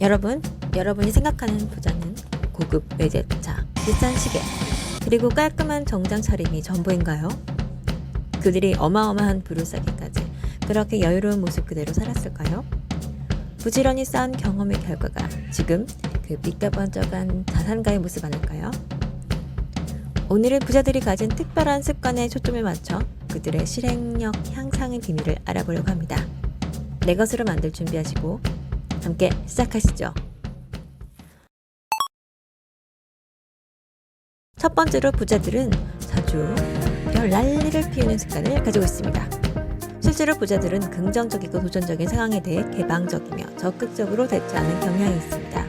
여러분, 여러분이 생각하는 부자는 고급 외제차, 비싼 시계, 그리고 깔끔한 정장 차림이 전부인가요? 그들이 어마어마한 부를 쌓기까지 그렇게 여유로운 모습 그대로 살았을까요? 부지런히 쌓은 경험의 결과가 지금 그 빛과 번쩍한 자산가의 모습 아닐까요? 오늘은 부자들이 가진 특별한 습관에 초점을 맞춰 그들의 실행력 향상의 비밀을 알아보려고 합니다. 내 것으로 만들 준비하시고 함께 시작하시죠. 첫 번째로 부자들은 자주 별 난리를 피우는 습관을 가지고 있습니다. 실제로 부자들은 긍정적이고 도전적인 상황에 대해 개방적이며 적극적으로 대처하는 경향이 있습니다.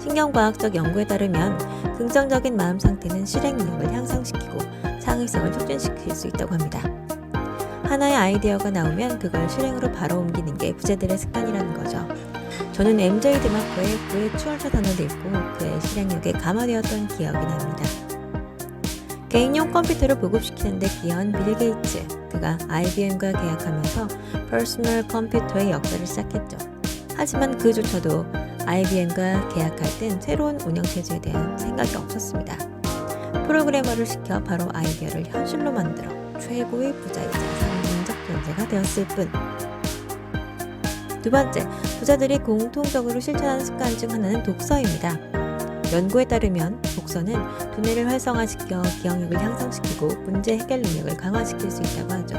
신경과학적 연구에 따르면 긍정적인 마음 상태는 실행력을 향상시키고 창의성을 촉진시킬 수 있다고 합니다. 하나의 아이디어가 나오면 그걸 실행으로 바로 옮기는 게 부자들의 습관이라는 거죠. 저는 MJ 드마코의 그의 추월차 단어를 읽고 그의 실행력에 감화되었던 기억이 납니다. 개인용 컴퓨터를 보급시키는 데 기여한 빌 게이츠, 그가 IBM과 계약하면서 퍼스널 컴퓨터의 역사를 시작했죠. 하지만 그조차도 IBM과 계약할 땐 새로운 운영체제에 대한 생각이 없었습니다. 프로그래머를 시켜 바로 아이디어를 현실로 만들어 최고의 부자이자 존재가 되었을 뿐. 두 번째, 부자들이 공통적으로 실천하는 습관 중 하나는 독서입니다. 연구에 따르면 독서는 두뇌를 활성화시켜 기억력을 향상시키고 문제 해결 능력을 강화시킬 수 있다고 하죠.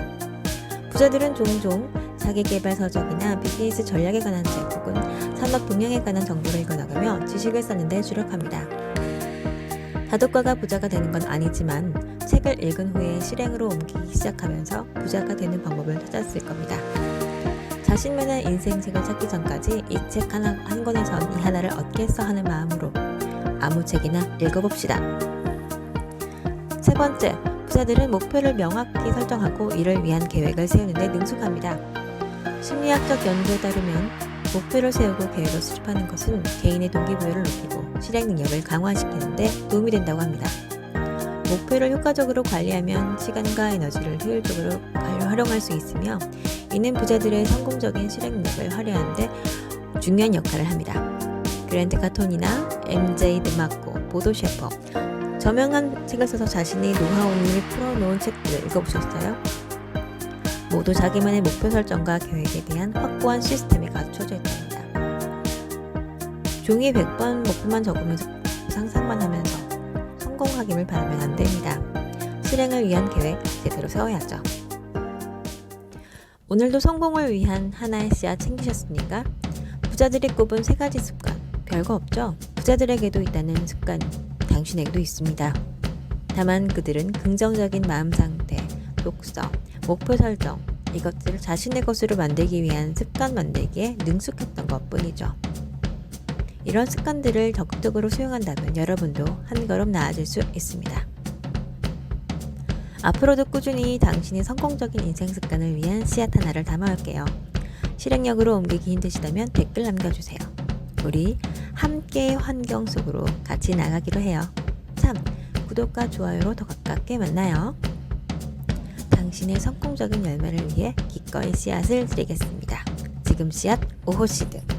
부자들은 종종 자기개발 서적이나 비즈니스 전략에 관한 책 혹은 산업 동향에 관한 정보를 읽어나가며 지식을 쌓는 데 주력합니다. 다독가가 부자가 되는 건 아니지만 책을 읽은 후에 실행으로 옮기기 시작하면서 부자가 되는 방법을 찾았을 겁니다. 자신만의 인생책을 찾기 전까지 이 책 하나 한 권에선 이 하나를 얻겠어 하는 마음으로 아무 책이나 읽어봅시다. 세 번째, 부자들은 목표를 명확히 설정하고 이를 위한 계획을 세우는데 능숙합니다. 심리학적 연구에 따르면 목표를 세우고 계획을 수립하는 것은 개인의 동기부여를 높이고 실행 능력을 강화시키는데 도움이 된다고 합니다. 목표를 효과적으로 관리하면 시간과 에너지를 효율적으로 활용할 수 있으며 이는 부자들의 성공적인 실행 능력을 활용하는데 중요한 역할을 합니다. 그랜드 카톤이나 MJ 드마코, 보도 셰퍼 저명한 책을 써서 자신의 노하우를 풀어놓은 책들을 읽어보셨어요? 모두 자기만의 목표 설정과 계획에 대한 확고한 시스템이 갖춰져 있답니다. 종이 100번 목표만 적으면서 상상만 하면서 성공하기를 바라면 안 됩니다. 실행을 위한 계획 제대로 세워야죠. 오늘도 성공을 위한 하나의 씨앗 챙기셨습니까? 부자들이 꼽은 세 가지 습관 별거 없죠? 부자들에게도 있다는 습관 당신에게도 있습니다. 다만 그들은 긍정적인 마음 상태, 독서, 목표 설정 이것들을 자신의 것으로 만들기 위한 습관 만들기에 능숙했던 것 뿐이죠. 이런 습관들을 적극적으로 수용한다면 여러분도 한 걸음 나아질 수 있습니다. 앞으로도 꾸준히 당신의 성공적인 인생 습관을 위한 씨앗 하나를 담아올게요. 실행력으로 옮기기 힘드시다면 댓글 남겨주세요. 우리 함께 환경 속으로 같이 나가기로 해요. 참, 구독과 좋아요로 더 가깝게 만나요. 당신의 성공적인 열매를 위해 기꺼이 씨앗을 드리겠습니다. 지금 씨앗 오호시드